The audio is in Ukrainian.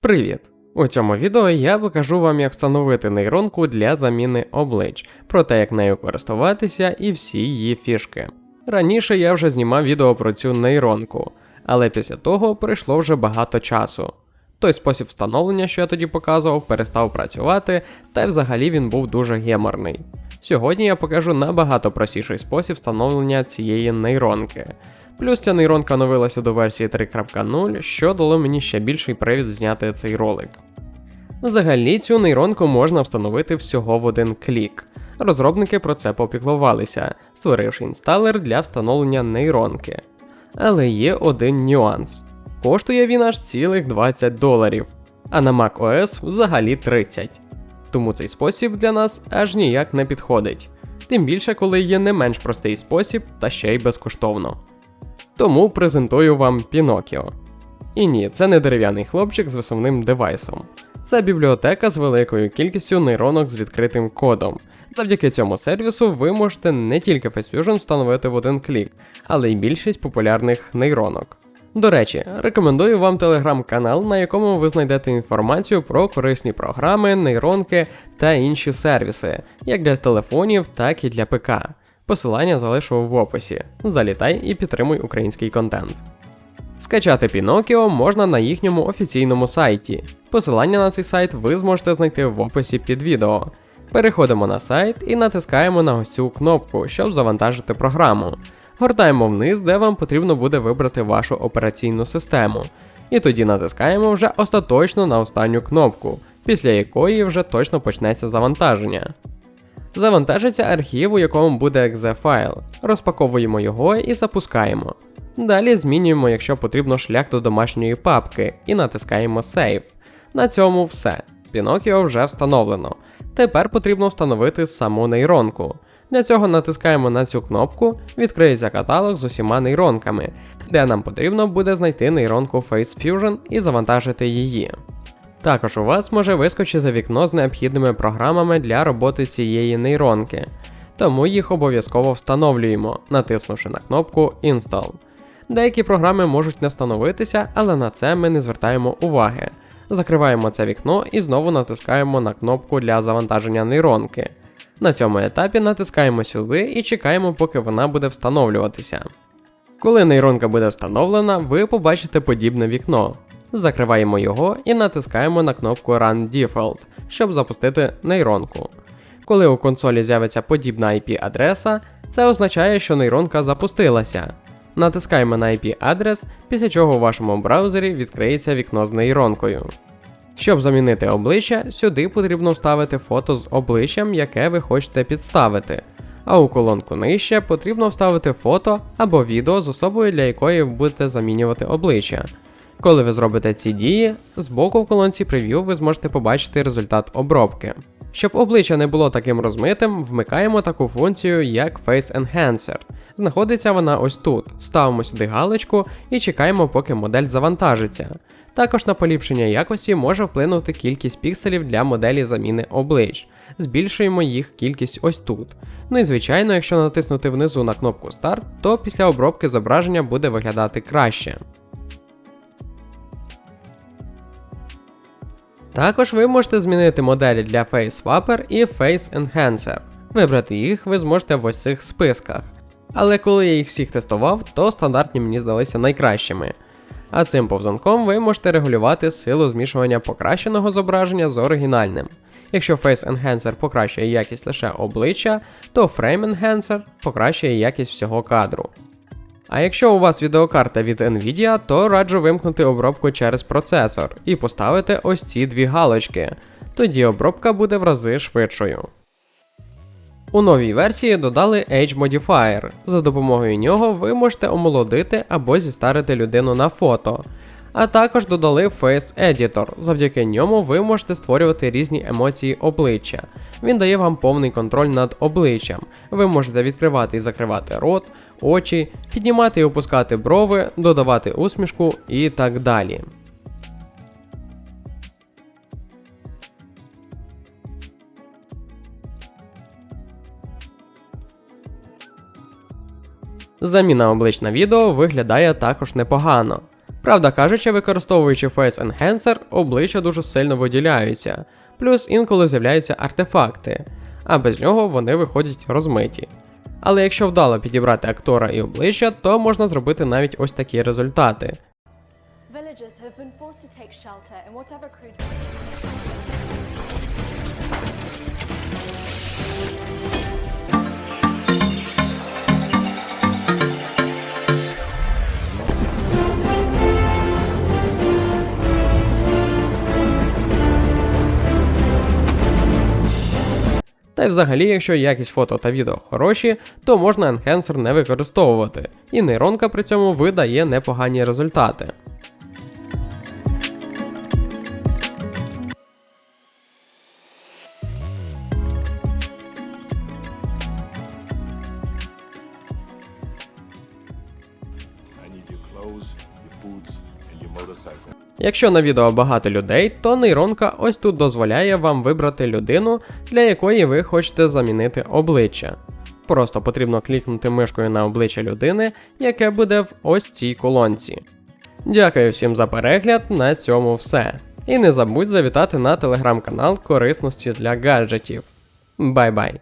Привіт! У цьому відео я покажу вам, як встановити нейронку для заміни облич, про те, як нею користуватися і всі її фішки. Раніше я вже знімав відео про цю нейронку, але після того пройшло вже багато часу. Той спосіб встановлення, що я тоді показував, перестав працювати, та й взагалі він був дуже геморний. Сьогодні я покажу набагато простіший спосіб встановлення цієї нейронки. Плюс ця нейронка оновилася до версії 3.0, що дало мені ще більший привід зняти цей ролик. Взагалі цю нейронку можна встановити всього в один клік. Розробники про це попіклувалися, створивши інсталер для встановлення нейронки. Але є один нюанс: коштує він аж цілих 20 доларів, а на macOS взагалі 30. Тому цей спосіб для нас аж ніяк не підходить. Тим більше, коли є не менш простий спосіб та ще й безкоштовно. Тому презентую вам Пінокіо. І ні, це не дерев'яний хлопчик з висувним девайсом. Це бібліотека з великою кількістю нейронок з відкритим кодом. Завдяки цьому сервісу ви можете не тільки FaceFusion встановити в один клік, але й більшість популярних нейронок. До речі, рекомендую вам телеграм-канал, на якому ви знайдете інформацію про корисні програми, нейронки та інші сервіси, як для телефонів, так і для ПК. Посилання залишу в описі. Залітай і підтримуй український контент. Скачати Pinokio можна на їхньому офіційному сайті. Посилання на цей сайт ви зможете знайти в описі під відео. Переходимо на сайт і натискаємо на ось цю кнопку, щоб завантажити програму. Гортаємо вниз, де вам потрібно буде вибрати вашу операційну систему. І тоді натискаємо вже остаточно на останню кнопку, після якої вже точно почнеться завантаження. Завантажиться архів, у якому буде exe файл. Розпаковуємо його і запускаємо. Далі змінюємо, якщо потрібно, шлях до домашньої папки і натискаємо Save. На цьому все. Pinokio вже встановлено. Тепер потрібно встановити саму нейронку. Для цього натискаємо на цю кнопку, відкриється каталог з усіма нейронками, де нам потрібно буде знайти нейронку FaceFusion і завантажити її. Також у вас може вискочити вікно з необхідними програмами для роботи цієї нейронки, тому їх обов'язково встановлюємо, натиснувши на кнопку Install. Деякі програми можуть не встановитися, але на це ми не звертаємо уваги. Закриваємо це вікно і знову натискаємо на кнопку для завантаження нейронки. На цьому етапі натискаємо сюди і чекаємо, поки вона буде встановлюватися. Коли нейронка буде встановлена, ви побачите подібне вікно. Закриваємо його і натискаємо на кнопку Run Default, щоб запустити нейронку. Коли у консолі з'явиться подібна IP-адреса, це означає, що нейронка запустилася. Натискаємо на IP-адрес, після чого у вашому браузері відкриється вікно з нейронкою. Щоб замінити обличчя, сюди потрібно вставити фото з обличчям, яке ви хочете підставити. А у колонку нижче потрібно вставити фото або відео з особою, для якої ви будете замінювати обличчя. Коли ви зробите ці дії, збоку в колонці прев'ю ви зможете побачити результат обробки. Щоб обличчя не було таким розмитим, вмикаємо таку функцію, як Face Enhancer. Знаходиться вона ось тут. Ставимо сюди галочку і чекаємо, поки модель завантажиться. Також на поліпшення якості може вплинути кількість пікселів для моделі заміни облич. Збільшуємо їх кількість ось тут. Ну і звичайно, якщо натиснути внизу на кнопку Старт, то після обробки зображення буде виглядати краще. Також ви можете змінити моделі для Face Swapper і Face Enhancer. Вибрати їх ви зможете в ось цих списках. Але коли я їх всіх тестував, то стандартні мені здалися найкращими. А цим повзанком ви можете регулювати силу змішування покращеного зображення з оригінальним. Якщо Face Enhancer покращує якість лише обличчя, то Frame Enhancer покращує якість всього кадру. А якщо у вас відеокарта від Nvidia, то раджу вимкнути обробку через процесор і поставити ось ці дві галочки. Тоді обробка буде в рази швидшою. У новій версії додали Age Modifier. За допомогою нього ви можете омолодити або зістарити людину на фото. А також додали Face Editor. Завдяки ньому ви можете створювати різні емоції обличчя. Він дає вам повний контроль над обличчям. Ви можете відкривати і закривати рот, очі, піднімати і опускати брови, додавати усмішку і так далі. Заміна облич на відео виглядає також непогано. Правда кажучи, використовуючи Face Enhancer, обличчя дуже сильно виділяються, плюс інколи з'являються артефакти, а без нього вони виходять розмиті. Але якщо вдало підібрати актора і обличчя, то можна зробити навіть ось такі результати. Villagers have been forced to take shelter in whatever crude. Та й взагалі, якщо якість фото та відео хороші, то можна енхенсер не використовувати, і нейронка при цьому видає непогані результати. I need your clothes, your boots, and your motorcycle. Якщо на відео багато людей, то нейронка ось тут дозволяє вам вибрати людину, для якої ви хочете замінити обличчя. Просто потрібно клікнути мишкою на обличчя людини, яке буде в ось цій колонці. Дякую всім за перегляд, на цьому все. І не забудь завітати на телеграм-канал корисності для гаджетів. Бай-бай!